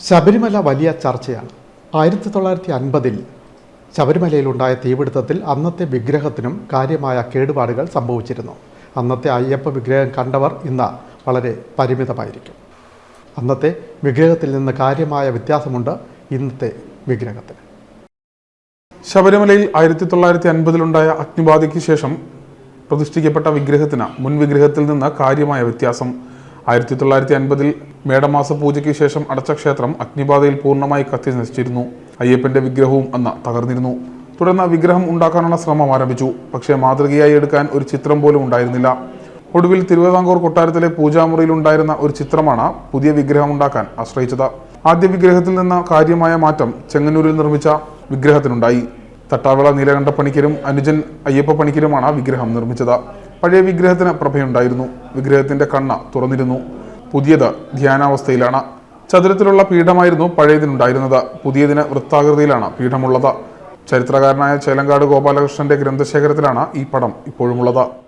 ശബരിമല വലിയ ചർച്ചയാണ്. ആയിരത്തി തൊള്ളായിരത്തി അൻപതിൽ ശബരിമലയിലുണ്ടായ തീപിടുത്തത്തിൽ അന്നത്തെ വിഗ്രഹത്തിനും കാര്യമായ കേടുപാടുകൾ സംഭവിച്ചിരുന്നു. അന്നത്തെ അയ്യപ്പ വിഗ്രഹം കണ്ടവർ ഇന്ന് വളരെ പരിമിതമായിരിക്കും. അന്നത്തെ വിഗ്രഹത്തിൽ നിന്ന് കാര്യമായ വ്യത്യാസമുണ്ട് ഇന്നത്തെ വിഗ്രഹത്തിന്. ശബരിമലയിൽ ആയിരത്തി തൊള്ളായിരത്തി അൻപതിലുണ്ടായ അഗ്നിബാധയ്ക്ക് ശേഷം പ്രതിഷ്ഠിക്കപ്പെട്ട വിഗ്രഹത്തിന് മുൻ വിഗ്രഹത്തിൽ നിന്ന് കാര്യമായ വ്യത്യാസം ആയിരത്തി തൊള്ളായിരത്തി അൻപതിൽ മേടമാസ പൂജയ്ക്ക് ശേഷം അടച്ച ക്ഷേത്രം അഗ്നിബാധയിൽ പൂർണമായി കത്തി നശിച്ചിരുന്നു. അയ്യപ്പന്റെ വിഗ്രഹവും അന്ന് തകർന്നിരുന്നു. തുടർന്ന് വിഗ്രഹം ഉണ്ടാക്കാനുള്ള ശ്രമം ആരംഭിച്ചു. പക്ഷേ മാതൃകയായി എടുക്കാൻ ഒരു ചിത്രം പോലും ഉണ്ടായിരുന്നില്ല. ഒടുവിൽ തിരുവിതാംകൂർ കൊട്ടാരത്തിലെ പൂജാമുറിയിൽ ഉണ്ടായിരുന്ന ഒരു ചിത്രമാണ് പുതിയ വിഗ്രഹം ഉണ്ടാക്കാൻ ആശ്രയിച്ചത്. ആദ്യ വിഗ്രഹത്തിൽ നിന്ന് കാര്യമായ മാറ്റം ചെങ്ങന്നൂരിൽ നിർമ്മിച്ച വിഗ്രഹത്തിനുണ്ടായി. തട്ടാവിള നീലകണ്ഠ പണിക്കരും അനുജൻ അയ്യപ്പ പണിക്കരുമാണ് വിഗ്രഹം നിർമ്മിച്ചത്. പഴയ വിഗ്രഹത്തിന് പ്രഭയുണ്ടായിരുന്നു. വിഗ്രഹത്തിന്റെ കണ്ണ തുറന്നിരുന്നു. പുതിയത് ധ്യാനാവസ്ഥയിലാണ്. ചതുരത്തിലുള്ള പീഠമായിരുന്നു പഴയതിനുണ്ടായിരുന്നത്. പുതിയതിന് വൃത്താകൃതിയിലാണ് പീഠമുള്ളത്. ചരിത്രകാരനായ ചേലങ്കാട് ഗോപാലകൃഷ്ണന്റെ ഗ്രന്ഥശേഖരത്തിലാണ് ഈ പടം ഇപ്പോഴുമുള്ളത്.